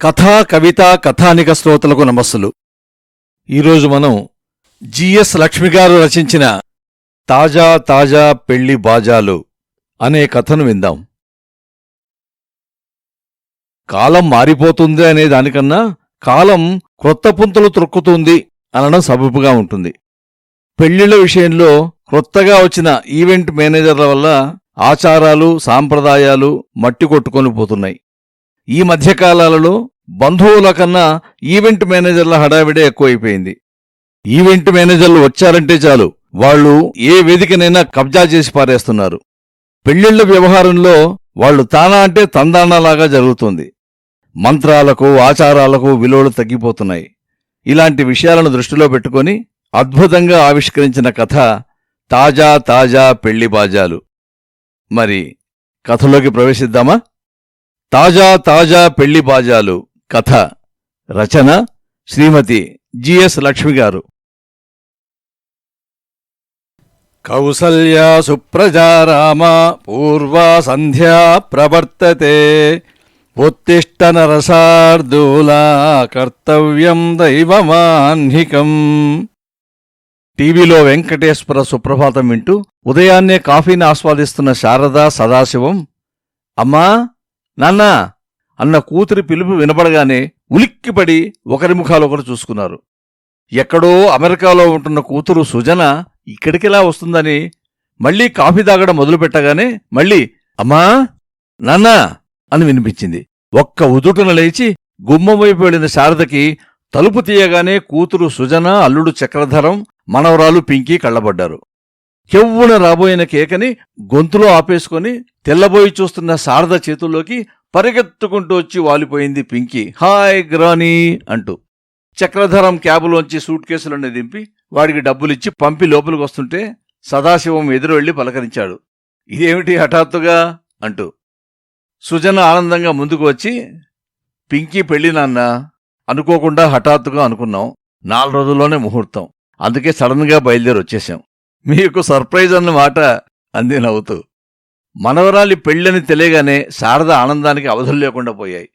కథా కవిత కథానిక శ్రోతలకు నమస్సులు. ఈరోజు మనం జిఎస్ లక్ష్మి గారు రచించిన తాజా తాజా పెళ్ళి బాజాలు అనే కథను విందాం. కాలం మారిపోతుంది అనే దానికన్నా కాలం క్రొత్త పుంతలు త్రొక్కుతుంది అనడం సబబుగా ఉంటుంది. పెళ్ళిళ్ళ విషయంలో క్రొత్తగా వచ్చిన ఈవెంట్ మేనేజర్ల వల్ల ఆచారాలు సాంప్రదాయాలు మట్టి కొట్టుకొని పోతున్నాయి. ఈ మధ్యకాలాలలో బంధువుల కన్నా ఈవెంట్ మేనేజర్ల హడావిడే ఎక్కువైపోయింది. ఈవెంట్ మేనేజర్లు వచ్చారంటే చాలు వాళ్ళు ఏ వేదికనైనా కబ్జా చేసి పారేస్తున్నారు. పెళ్ళిళ్ళ వ్యవహారంలో వాళ్ళు తానా అంటే తందానాలాగా జరుగుతుంది. మంత్రాలకు ఆచారాలకు విలువలు తగ్గిపోతున్నాయి. ఇలాంటి విషయాలను దృష్టిలో పెట్టుకొని అద్భుతంగా ఆవిష్కరించిన కథ తాజా తాజా పెళ్ళి బాజాలు. మరి కథలోకి ప్రవేశిద్దామా? తాజా తాజా పెళ్ళి బాజాలు కథ రచన శ్రీమతి జిఎస్ లక్ష్మి గారు. కౌసల్యా సుప్రజారామ పూర్వా సంధ్యా ప్రవర్తతే ఉత్తిష్ట నరసార్దూలా కర్తవ్యం దైవమాహ్నికం టీవీలో వెంకటేశ్వర సుప్రభాతం వింటూ ఉదయాన్నే కాఫీని ఆస్వాదిస్తున్న శారదా సదాశివం అమ్మా నాన్నా అన్న కూతురి పిలుపు వినపడగానే ఉలిక్కిపడి ఒకరి ముఖాలు ఒకరు చూసుకున్నారు. ఎక్కడో అమెరికాలో ఉంటున్న కూతురు సుజన ఇక్కడికిలా వస్తుందని మళ్ళీ కాఫీ తాగడం మొదలుపెట్టగానే మళ్ళీ అమ్మా నాన్నా అని వినిపించింది. ఒక్క ఉదుటన లేచి గుమ్మం వైపు వెళ్ళిన శారదకి తలుపు తీయగానే కూతురు సుజన అల్లుడు చక్రధరం మనవరాలు పింకీ కళ్ళబడ్డారు. కెవ్వున రాబోయిన కేకని గొంతులో ఆపేసుకొని తెల్లబోయి చూస్తున్న శారద చేతుల్లోకి పరిగెత్తుకుంటూ వచ్చి వాలిపోయింది పింకీ. హాయ్ గ్రానీ అంటూ. చక్రధరం క్యాబులోంచి సూట్ కేసులన్నీ దింపి వాడికి డబ్బులిచ్చి పంపి లోపలికి వస్తుంటే సదాశివం ఎదురు వెళ్ళి పలకరించాడు. ఇదేమిటి హఠాత్తుగా అంటూ. సుజన ఆనందంగా ముందుకు వచ్చి పింకీ పెళ్ళి నాన్న అనుకోకుండా హఠాత్తుగా అనుకున్నాం. నాలుగు రోజుల్లోనే ముహూర్తం. అందుకే సడన్గా బయలుదేరి వచ్చేశాం మీకు సర్ప్రైజ్ అన్న మాట అంది నవ్వుతూ. మనవరాలి పెళ్ళని తెలియగానే శారద ఆనందానికి అవధులు లేకుండా పోయాయి.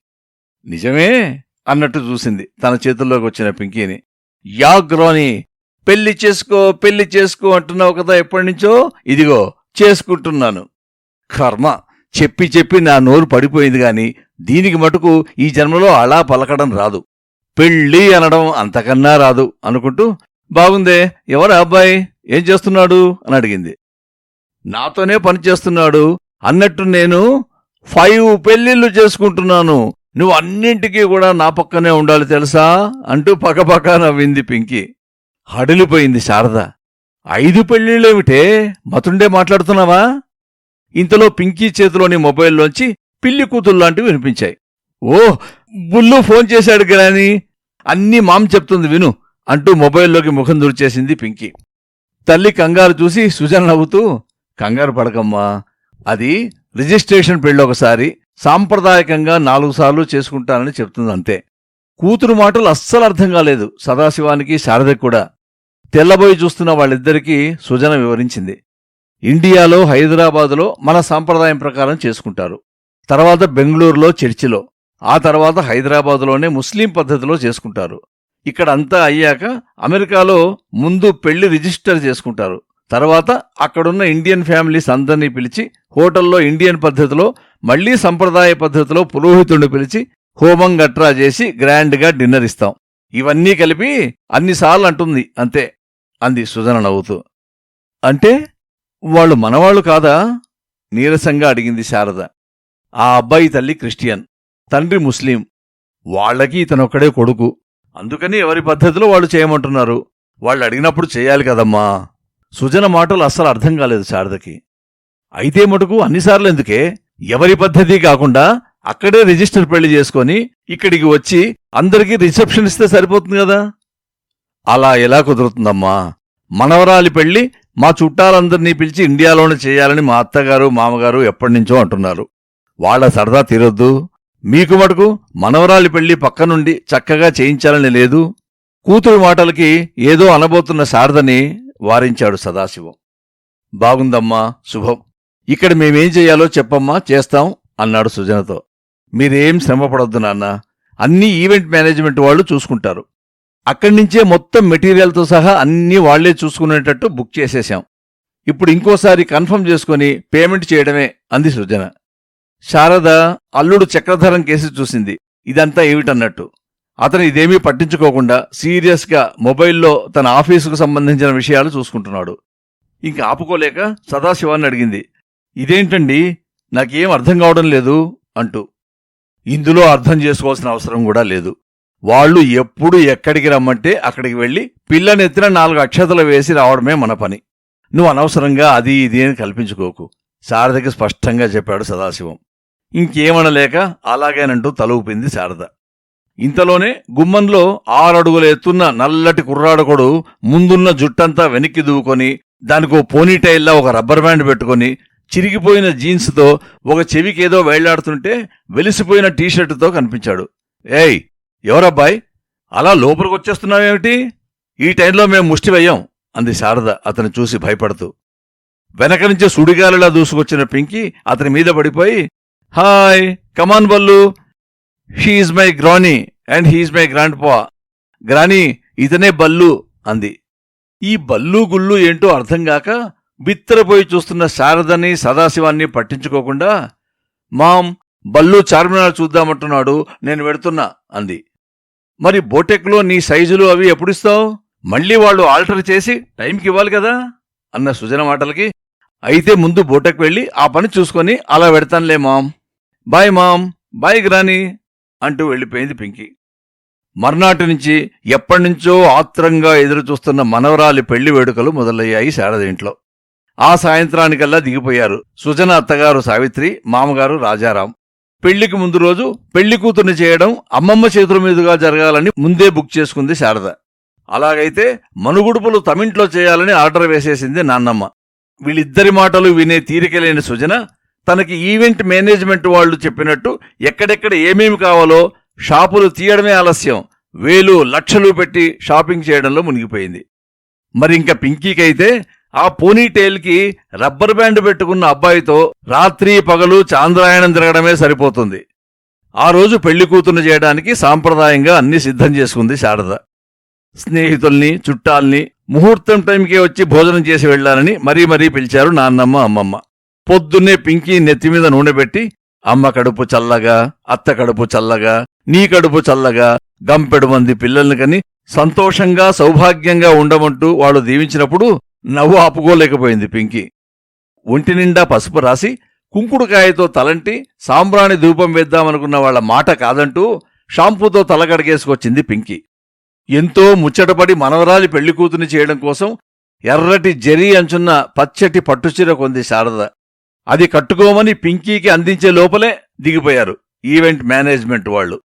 నిజమే అన్నట్టు చూసింది తన చేతుల్లోకి వచ్చిన పింకీని. యాగ్రోని పెళ్ళి చేసుకో పెళ్ళి చేసుకో అంటున్నావు కదా ఎప్పటి నుంచో? ఇదిగో చేసుకుంటున్నాను. కర్మ చెప్పి చెప్పి నా నోరు పడిపోయింది గాని దీనికి మటుకు ఈ జన్మలో అలా పలకడం రాదు. పెళ్ళి అనడం అంతకన్నా రాదు అనుకుంటూ బాగుందే ఎవరా అబ్బాయి? ఏం చేస్తున్నాడు? అని అడిగింది. నాతోనే పని చేస్తున్నాడు. అన్నట్టు నేను ఫైవ్ పెళ్ళిళ్ళు చేసుకుంటున్నాను. నువ్వు అన్నింటికీ కూడా నా పక్కనే ఉండాలి తెలుసా? అంటూ పక్కపక్క నవ్వింది పింకి. హడిలిపోయింది శారద. ఐదు పెళ్ళిళ్ళేమిటే మతుండే మాట్లాడుతున్నావా? ఇంతలో పింకీ చేతిలోని మొబైల్లోంచి పిల్లి కూతుల్లాంటివి వినిపించాయి. ఓ బుల్లు ఫోన్ చేశాడు కానీ అన్నీ మామ్ చెప్తుంది విను అంటూ మొబైల్లోకి ముఖం దురిచేసింది పింకీ. తల్లి కంగారు చూసి సుజన్ నవ్వుతూ కంగారు పడకమ్మా. అది రిజిస్ట్రేషన్ పెళ్ళి ఒకసారి. సాంప్రదాయకంగా నాలుగు సార్లు చేసుకుంటానని చెప్తుంది అంతే. కూతురు మాటలు అస్సలు అర్థం కాలేదు. సదాశివానికి శారదకి కూడా. తెల్లబోయి చూస్తున్న వాళ్ళిద్దరికీ సుజన వివరించింది. ఇండియాలో హైదరాబాదులో మన సాంప్రదాయం ప్రకారం చేసుకుంటారు. తర్వాత బెంగళూరులో చర్చిలో. ఆ తర్వాత హైదరాబాదులోనే ముస్లిం పద్ధతిలో చేసుకుంటారు. ఇక్కడ అంతా అయ్యాక అమెరికాలో ముందు పెళ్ళి రిజిస్టర్ చేసుకుంటారు. తర్వాత అక్కడున్న ఇండియన్ ఫ్యామిలీస్ అందరినీ పిలిచి హోటల్లో ఇండియన్ పద్ధతిలో మళ్ళీ సంప్రదాయ పద్ధతిలో పురోహితుడిని పిలిచి హోమం గట్రా చేసి గ్రాండ్గా డిన్నర్ ఇస్తాం. ఇవన్నీ కలిపి అన్నిసార్లు అంటుంది అంతే అంది సుజన నవ్వుతూ. అంటే వాళ్ళు మనవాళ్ళు కాదా? నీరసంగా అడిగింది శారద. ఆ అబ్బాయి తల్లి క్రిస్టియన్ తండ్రి ముస్లిం. వాళ్ళకి ఇతనొక్కడే కొడుకు. అందుకని ఎవరి పద్ధతిలో వాళ్ళు చేయమంటున్నారు? వాళ్ళు అడిగినప్పుడు చేయాలి కదమ్మా. సుజన మాటలు అస్సలు అర్థం కాలేదు శారదకి. అయితే మటుకు అన్నిసార్లు ఎందుకే? ఎవరి పద్ధతి కాకుండా అక్కడే రిజిస్టర్ పెళ్ళి చేసుకొని ఇక్కడికి వచ్చి అందరికీ రిసెప్షన్ ఇస్తే సరిపోతుంది కదా? అలా ఎలా కుదురుతుందమ్మా? మనవరాలి పెళ్ళి మా చుట్టాలందరినీ పిలిచి ఇండియాలోనే చేయాలని మా అత్తగారు మామగారు ఎప్పటినుంచో అంటున్నారు. వాళ్ళ సరదా తీరొద్దు. మీకు మటుకు మనవరాలి పెళ్ళి పక్కనుండి చక్కగా చేయించాలని లేదు. కూతురు మాటలకి ఏదో అనబోతున్న శారదని వారించాడు సదాశివం. బాగుందమ్మా శుభం. ఇక్కడ మేమేం చెయ్యాలో చెప్పమ్మా చేస్తాం అన్నాడు సుజనతో. మీరేం శ్రమపడొద్దు నాన్న. అన్ని ఈవెంట్ మేనేజ్మెంట్ వాళ్ళు చూసుకుంటారు. అక్కడి నుంచే మొత్తం మెటీరియల్తో సహా అన్నీ వాళ్ళే చూసుకునేటట్టు బుక్ చేసేశాం. ఇప్పుడు ఇంకోసారి కన్ఫర్మ్ చేసుకుని పేమెంట్ చేయడమే అంది సృజన. శారద అల్లుడు చక్రధరం కేసి చూసింది. ఇదంతా ఏమిటన్నట్టు? అతను ఇదేమీ పట్టించుకోకుండా సీరియస్గా మొబైల్లో తన ఆఫీసుకు సంబంధించిన విషయాలు చూసుకుంటున్నాడు. ఇంక ఆపుకోలేక సదాశివాన్ని అడిగింది. ఇదేంటండి? నాకేం అర్థం కావడం లేదు అంటూ. ఇందులో అర్థం చేసుకోవాల్సిన అవసరం కూడా లేదు. వాళ్ళు ఎప్పుడు ఎక్కడికి రమ్మంటే అక్కడికి వెళ్ళి పిల్లనెత్తిన నాలుగు అక్షతలు వేసి రావడమే మన పని. నువ్వు అనవసరంగా అది ఇది అని కల్పించుకోకు. శారదకి స్పష్టంగా చెప్పాడు సదాశివం. ఇంకేమనలేక అలాగేనంటూ తల ఊపింది శారద. ఇంతలోనే గుమ్మంలో ఆరడుగుల ఎత్తున్న నల్లటి కుర్రాడకొడు ముందున్న జుట్టంతా వెనక్కి దువ్వుకొని దానికో పోనీటైల్లా ఒక రబ్బర్ బ్యాండ్ పెట్టుకొని చిరిగిపోయిన జీన్స్తో ఒక చెవికేదో వేళ్ళాడుతుంటే వెలిసిపోయిన టీషర్టుతో కనిపించాడు. ఏయ్ ఎవరబ్బాయ్? అలా లోపలికొచ్చేస్తున్నావేమిటి? ఈ టైంలో మేం ముష్టి అంది శారద అతను చూసి భయపడుతూ. వెనక నుంచి సుడిగాలిలా దూసుకొచ్చిన పింకి అతని మీద పడిపోయి hi come on Ballu he's my granny and he's my grandpa granny ఇతనే బల్లు అంది. ఈ బల్లు గుళ్ళు ఏంటో అర్థం కాక బిత్తరపోయి చూస్తున్న శారదని సదాశివాన్ని పట్టించుకోకుండా మామ్ బల్లు చార్మినార్ చూద్దామంటున్నాడు నేను వెడుతున్నా అంది. మరి బోటెక్లో నీ సైజులు అవి ఎప్పుడిస్తావు? మళ్ళీ వాళ్ళు ఆల్టర్ చేసి టైంకి ఇవ్వాలి కదా? అన్న సుజన మాటలకి. అయితే ముందు బోటెక్ వెళ్ళి ఆ పని చూసుకొని అలా పెడతానులే mom. Bye mom bye granny అంటూ వెళ్ళిపోయింది పింకీ. మర్నాటి నుంచి ఎప్పటినుంచో ఆత్రంగా ఎదురుచూస్తున్న మనవరాలి పెళ్ళి వేడుకలు మొదలయ్యాయి శారద ఇంట్లో ఆ సాయంత్రానికల్లా దిగిపోయారు సుజన అత్తగారు సావిత్రి మామగారు రాజారాం. పెళ్ళికి ముందు రోజు పెళ్ళి కూతుర్ని చేయడం అమ్మమ్మ చేతుల మీదుగా జరగాలని ముందే బుక్ చేసుకుంది శారద. అలాగైతే మనుగుడుపులు తమింట్లో చేయాలని ఆర్డర్ వేసేసింది నాన్నమ్మ. వీళ్ళిద్దరి మాటలు వినే తీరికలేని సుజన తనకి ఈవెంట్ మేనేజ్మెంట్ వాళ్ళు చెప్పినట్టు ఎక్కడెక్కడ ఏమేమి కావాలో షాపులు తీయడమే ఆలస్యం. వేలు లక్షలు పెట్టి షాపింగ్ చేయడంలో మునిగిపోయింది. మరింక పింకీకైతే ఆ పోనీటైల్కి రబ్బర్ బ్యాండ్ పెట్టుకున్న అబ్బాయితో రాత్రి పగలు చాంద్రాయణం తిరగడమే సరిపోతుంది. ఆ రోజు పెళ్ళి కూతురు చేయడానికి సాంప్రదాయంగా అన్ని సిద్ధం చేసుకుంది శారద. స్నేహితుల్ని చుట్టాల్ని ముహూర్తం టైంకే వచ్చి భోజనం చేసి వెళ్ళాలని మరీ మరీ పిలిచారు నాన్నమ్మ అమ్మమ్మ. పొద్దున్నే పింకీ నెత్తిమీద నూనె పెట్టి అమ్మ కడుపు చల్లగా అత్త కడుపు చల్లగా నీ కడుపు చల్లగా గంపెడు మంది పిల్లల్ని కని సంతోషంగా సౌభాగ్యంగా ఉండమంటూ వాళ్ళు దీవించినప్పుడు నవ్వు ఆపుకోలేకపోయింది పింకీ. ఒంటి నిండా పసుపు రాసి కుంకుడుకాయతో తలంటి సాంబ్రాణి ధూపం వేద్దామనుకున్న వాళ్ళ మాట కాదంటూ షాంపూతో తలకడిగేసుకొచ్చింది పింకీ. ఎంతో ముచ్చటపడి మనవరాలి పెళ్ళి కూతుని చేయడం కోసం ఎర్రటి జరీ అంచున్న పచ్చటి పట్టుచీర కొంది శారద. అది కట్టుకోమని పింకీకి అందించే లోపలే దిగిపోయారు ఈవెంట్ మేనేజ్మెంట్ వాళ్ళు.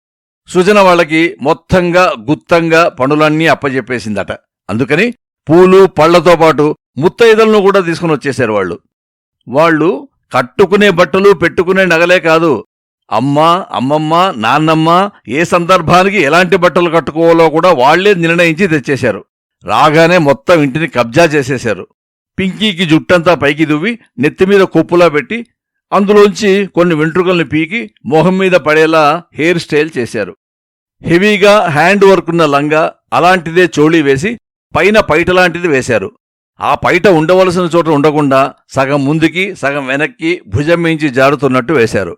సుజన వాళ్ళకి మొత్తంగా గుత్తంగా పనులన్నీ అప్పజెప్పేసిందట. అందుకని పూలు పళ్ళతో పాటు ముత్తైదలను కూడా తీసుకుని వచ్చేశారు వాళ్ళు. వాళ్ళు కట్టుకునే బట్టలు పెట్టుకునే నగలే కాదు. అమ్మ అమ్మమ్మ నాన్నమ్మ ఏ సందర్భానికి ఎలాంటి బట్టలు కట్టుకోవాలో కూడా వాళ్ళే నిర్ణయించి తెచ్చేశారు. రాగానే మొత్తం ఇంటిని కబ్జా చేసేశారు. పింకీకి జుట్టంతా పైకి దువ్వి నెత్తిమీద కొప్పులా పెట్టి అందులోంచి కొన్ని వెంట్రుకల్ని పీకి మొహం మీద పడేలా హెయిర్ స్టైల్ చేశారు. హెవీగా హ్యాండ్ వర్క్ ఉన్న లంగా అలాంటిదే చోళీ వేసి పైన పైటలాంటిది వేశారు. ఆ పైట ఉండవలసిన చోట ఉండకుండా సగం ముందుకి సగం వెనక్కి భుజం మించి జారుతున్నట్టు వేశారు.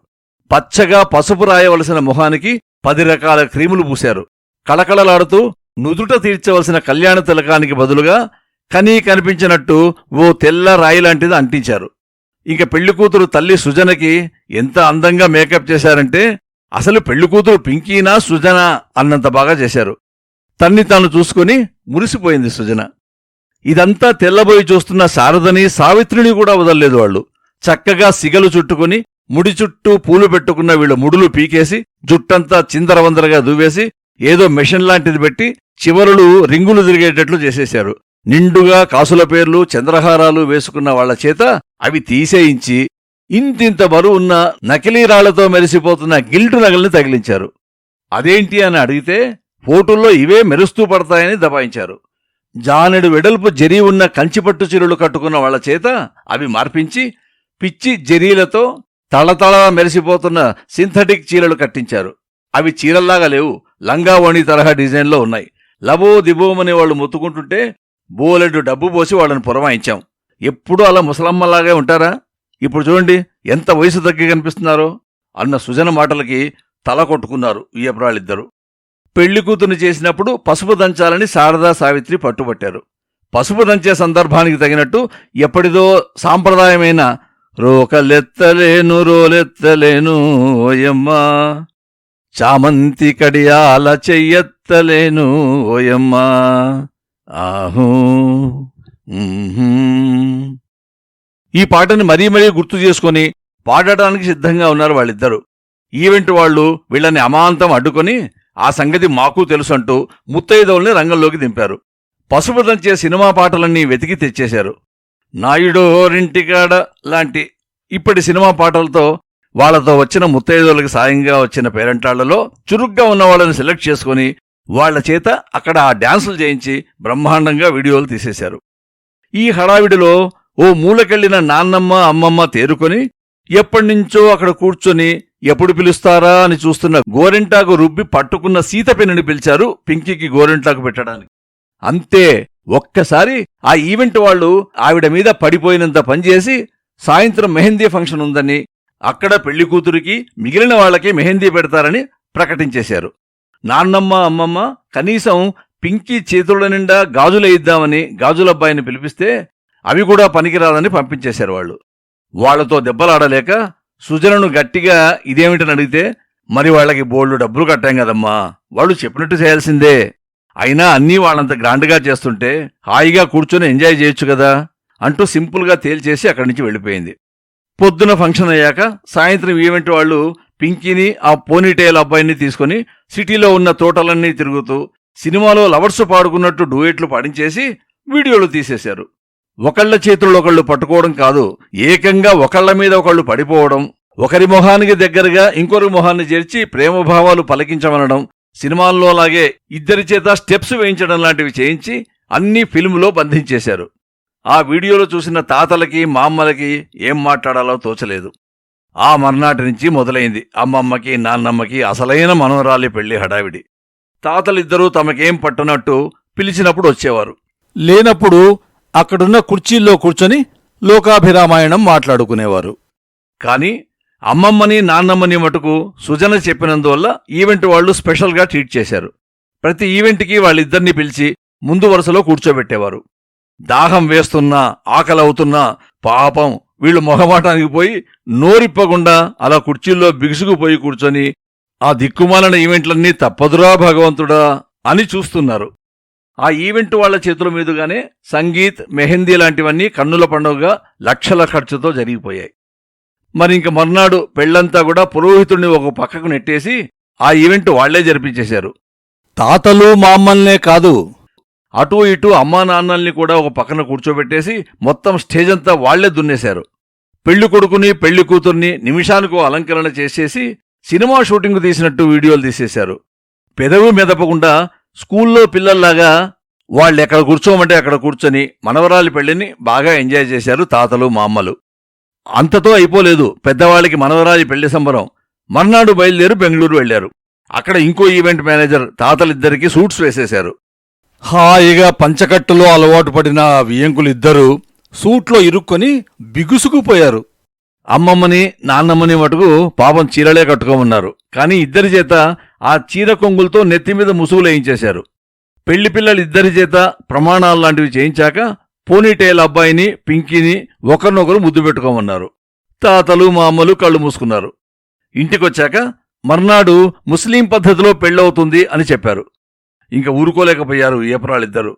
పచ్చగా పసుపు రాయవలసిన మొహానికి పది రకాల క్రీములు పూశారు. కళకళలాడుతూ నుదుట తీర్చవలసిన కళ్యాణ తిలకానికి బదులుగా కనీ కనిపించినట్టు ఓ తెల్ల రాయి లాంటిది అంటించారు. ఇంక పెళ్ళికూతురు తల్లి సుజనకి ఎంత అందంగా మేకప్ చేశారంటే అసలు పెళ్ళికూతురు పింకీనా సుజనా అన్నంత బాగా చేశారు. తన్ని తాను చూసుకుని మురిసిపోయింది సుజన. ఇదంతా తెల్లబోయి చూస్తున్న శారదని సావిత్రిని కూడా వదల్లేదు వాళ్ళు. చక్కగా సిగలు చుట్టుకుని ముడి చుట్టూ పూలు పెట్టుకున్న వీళ్ళ ముడులు పీకేసి జుట్టంతా చిందరవందరగా దువ్వేసి ఏదో మెషిన్ లాంటిది పెట్టి చివరలు రింగులు తిరిగేటట్లు చేసేశారు. నిండుగా కాసుల పేర్లు చంద్రహారాలు వేసుకున్న వాళ్ళ చేత అవి తీసేయించి ఇంతింత బరువున్న నకిలీ రాళ్ళతో మెరిసిపోతున్న గిల్టు నగల్ని తగిలించారు. అదేంటి అని అడిగితే ఫోటోల్లో ఇవే మెరుస్తూ పడతాయని దబాయించారు. జానెడు వెడల్పు జరీ ఉన్న కంచిపట్టు చీరలు కట్టుకున్న వాళ్ళ చేత అవి మార్పించి పిచ్చి జరీలతో తళతళ మెరిసిపోతున్న సింథటిక్ చీరలు కట్టించారు. అవి చీరల్లాగా లేవు లంగా తరహా డిజైన్లో ఉన్నాయి. లబో దిబోమని వాళ్ళు మొత్తుకుంటుంటే బోలెడు డబ్బు పోసి వాళ్ళని పురమాయించాం. ఎప్పుడూ అలా ముసలమ్మలాగే ఉంటారా? ఇప్పుడు చూడండి ఎంత వయసు తగ్గి కనిపిస్తున్నారో? అన్న సుజన మాటలకి తల కొట్టుకున్నారు ఈయప్రాళ్ళిద్దరూ పెళ్ళి కూతురు చేసినప్పుడు పసుపు దంచాలని శారదా సావిత్రి పట్టుబట్టారు. పసుపు దంచే సందర్భానికి తగినట్టు ఎప్పటిదో సాంప్రదాయమైన రోకలెత్తలేను రోలెత్తలేను ఓయమ్మా. చామంతి కడియాల చెయ్యెత్తలేను ఓయమ్మా. ఆహూ ఈ పాటని మరీ మరీ గుర్తు చేసుకొని పాడటానికి సిద్ధంగా ఉన్నారు వాళ్ళిద్దరూ. ఈవెంట్ వాళ్ళు వీళ్ళని అమాంతం అడ్డుకొని ఆ సంగతి మాకు తెలుసు అంటూ ముత్తైదవుల్ని రంగంలోకి దింపారు. పసుపు దంచే సినిమా పాటలన్నీ వెతికి తెచ్చేశారు. నాయుడోరింటికాడ లాంటి ఇప్పటి సినిమా పాటలతో వాళ్ళతో వచ్చిన ముత్తైదువులకి సాయంగా వచ్చిన పేరెంటాళ్ళలో చురుగ్గా ఉన్న వాళ్ళని సెలెక్ట్ చేసుకుని వాళ్ళ చేత అక్కడ ఆ డ్యాన్సులు చేయించి బ్రహ్మాండంగా వీడియోలు తీసేశారు. ఈ హడావిడిలో ఓ మూలకెళ్ళిన నాన్నమ్మ అమ్మమ్మ తేరుకొని ఎప్పటినుంచో అక్కడ కూర్చొని ఎప్పుడు పిలుస్తారా అని చూస్తున్న గోరింటాకు రుబ్బి పట్టుకున్న సీతపెన్నని పిలిచారు పింకీకి గోరింటాకు పెట్టడానికి. అంతే ఒక్కసారి ఆ ఈవెంట్ వాళ్ళు ఆవిడ మీద పడిపోయినంత పనిచేసి సాయంత్రం మెహందీ ఫంక్షన్ ఉందని అక్కడ పెళ్ళి కూతురికి మిగిలిన వాళ్ళకి మెహందీ పెడతారని ప్రకటించేశారు. నాన్నమ్మ అమ్మమ్మ కనీసం పింకీ చేతుల నిండా గాజులు ఇద్దామని గాజులబ్బాయిని పిలిపిస్తే అవి కూడా పనికిరాదని పంపించేశారు వాళ్ళు. వాళ్ళతో దెబ్బలాడలేక సుజనను గట్టిగా ఇదేమిటని అడిగితే మరి వాళ్ళకి బోల్డు డబ్బులు కట్టాం కదమ్మా వాళ్ళు చెప్పినట్టు చేయాల్సిందే. అయినా అన్నీ వాళ్ళంత గ్రాండ్గా చేస్తుంటే హాయిగా కూర్చొని ఎంజాయ్ చేయొచ్చు కదా అంటూ సింపుల్గా తేల్చేసి అక్కడి నుంచి వెళ్ళిపోయింది. పొద్దున ఫంక్షన్ అయ్యాక సాయంత్రం ఈవెంట్ వాళ్ళు పింకీని ఆ పోనీటైల్ అబ్బాయిని తీసుకుని సిటీలో ఉన్న తోటలన్నీ తిరుగుతూ సినిమాలో లవర్స్ పాడుకున్నట్టు డూయెట్లు పాడించేసి వీడియోలు తీసేశారు. ఒకళ్ళ చేతుల్లో ఒకళ్ళు పట్టుకోవడం కాదు ఏకంగా ఒకళ్ళ మీద ఒకళ్ళు పడిపోవడం ఒకరి మొహానికి దగ్గరగా ఇంకొకరి మొహాన్ని చేర్చి ప్రేమభావాలు పలికించమనడం సినిమాల్లో అలాగే ఇద్దరి చేత స్టెప్స్ వేయించడం లాంటివి చేయించి అన్ని ఫిల్ములో బంధించేశారు. ఆ వీడియోలో చూసిన తాతలకి మామ్మలకి ఏం మాట్లాడాలో తోచలేదు. ఆ మర్నాటి నుంచి మొదలైంది. అమ్మమ్మకి నాన్నమ్మకి అసలైన మనవరాలి పెళ్ళి హడావిడి. తాతలిద్దరూ తమకేం పట్టనట్టు పిలిచినప్పుడు వచ్చేవారు. లేనప్పుడు అక్కడున్న కుర్చీల్లో కూర్చొని లోకాభిరామాయణం మాట్లాడుకునేవారు. కాని అమ్మమ్మని నాన్నమ్మని మటుకు సుజన చెప్పినందువల్ల ఈవెంట్ వాళ్ళు స్పెషల్గా ట్రీట్ చేశారు. ప్రతి ఈవెంట్కి వాళ్ళిద్దరినీ పిలిచి ముందు వరుసలో కూర్చోబెట్టేవారు. దాహం వేస్తున్నా ఆకలవుతున్నా పాపం వీళ్ళు మొహమాటానికి పోయి నోరిప్పకుండా అలా కుర్చీల్లో బిగుసుకుపోయి కూర్చొని ఆ దిక్కుమాలిన ఈవెంట్లన్నీ తప్పదురా భగవంతుడా అని చూస్తున్నారు. ఆ ఈవెంట్ వాళ్ళ చేతుల మీదుగానే సంగీత్ మెహందీ లాంటివన్నీ కన్నుల పండుగగా లక్షల ఖర్చుతో జరిగిపోయాయి. మరి ఇంక మర్నాడు పెళ్ళంతా కూడా పురోహితుడిని ఒక పక్కకు నెట్టేసి ఆ ఈవెంట్ వాళ్ళే జరిపించేశారు. తాతలు మామ్మల్నే కాదు అటూ ఇటూ అమ్మా నాన్నల్ని కూడా ఒక పక్కన కూర్చోబెట్టేసి మొత్తం స్టేజ్ అంతా వాళ్ళే దున్నేశారు. పెళ్ళి కొడుకుని పెళ్ళి కూతుర్ని నిమిషానికి అలంకరణ చేసేసి సినిమా షూటింగ్ తీసినట్టు వీడియోలు తీసేశారు. పెదవి మెదపకుండా స్కూల్లో పిల్లల్లాగా వాళ్ళు ఎక్కడ కూర్చోమంటే అక్కడ కూర్చొని మనవరాలి పెళ్ళిని బాగా ఎంజాయ్ చేశారు తాతలు మామ్మలు. అంతతో అయిపోలేదు. పెద్దవాళ్ళకి మనవరాలి పెళ్ళి సంబరం. మర్నాడు బయలుదేరి బెంగళూరు వెళ్ళారు అక్కడ ఇంకో ఈవెంట్ మేనేజర్ తాతలిద్దరికీ సూట్స్ వేసేశారు. హాయిగా పంచకట్టులో అలవాటు పడిన వియంకులిద్దరూ సూట్లో ఇరుక్కొని బిగుసుకుపోయారు. అమ్మమ్మని నాన్నమ్మని మటుకు పాపం చీరలే కట్టుకోమన్నారు. కానీ ఇద్దరి చేత ఆ చీర కొంగులతో నెత్తిమీద ముసుగులేయించేశారు పెళ్ళి పిల్లలిద్దరి చేత ప్రమాణాలు లాంటివి చేయించాక పోనీటైల్ అబ్బాయిని పింకీని ఒకరినొకరు ముద్దు పెట్టుకోమన్నారు. తాతలు మామలు కళ్ళు మూసుకున్నారు. ఇంటికొచ్చాక మర్నాడు ముస్లిం పద్ధతిలో పెళ్ళవుతుంది అని చెప్పారు. ఇంక ఊరుకోలేకపోయారు ఏప్రాలిద్దరు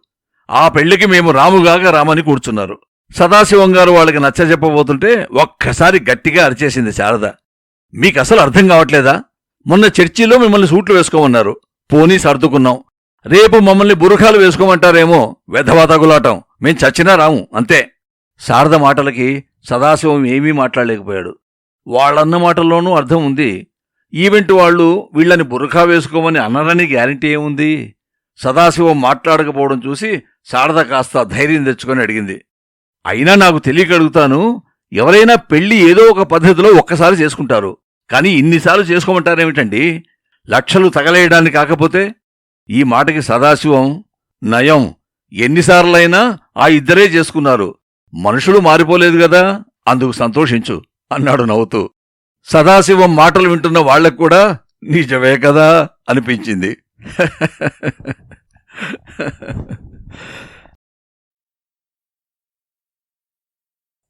ఆ పెళ్ళికి మేము రాముగాక రామని కూర్చున్నారు. సదాశివం గారు వాళ్ళకి నచ్చ చెప్పబోతుంటే ఒక్కసారి గట్టిగా అరిచేసింది శారద. మీకు అసలు అర్థం కావట్లేదా? మొన్న చర్చిలో మిమ్మల్ని సూట్లు వేసుకోమన్నారు. పోనీ సర్దుకున్నాం. రేపు మమ్మల్ని బురఖాలు వేసుకోమంటారేమో వెధవాతగులాటం మేం చచ్చినా రాము అంతే. శారద మాటలకి సదాశివం ఏమీ మాట్లాడలేకపోయాడు. వాళ్ళన్న మాటల్లోనూ అర్థం ఉంది. ఈవెంట్ వాళ్ళు వీళ్ళని బురఖా వేసుకోమని అన్నారని గ్యారంటీ ఏముంది? సదాశివం మాట్లాడకపోవడం చూసి శారద కాస్త ధైర్యం తెచ్చుకొని అడిగింది. అయినా నాకు తెలియక అడుగుతాను ఎవరైనా పెళ్ళి ఏదో ఒక పద్ధతిలో ఒక్కసారి చేసుకుంటారు. కానీ ఇన్నిసార్లు చేసుకోమంటారేమిటండి? లక్షలు తగలేయడానికి కాకపోతే ఈ మాటకి సదాశివం నయం ఎన్నిసార్లైనా ఆ ఇద్దరే చేసుకున్నారు. మనుషులు మారిపోలేదు గదా అందుకు సంతోషించు అన్నాడు నవ్వుతూ. సదాశివం మాటలు వింటున్న వాళ్ళకు కూడా నిజమే కదా అనిపించింది.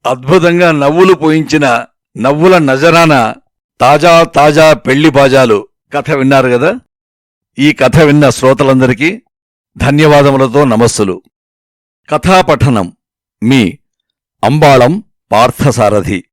అద్భుతంగా నవ్వులు పోయించిన నవ్వుల నజరాన తాజా తాజా పెళ్ళి బాజాలు. కథ విన్నారు కదా? ఈ కథ విన్న శ్రోతలందరికీ ధన్యవాదములతో నమస్సులు. కథాపఠనం మీ అంబాళం పార్థసారథి.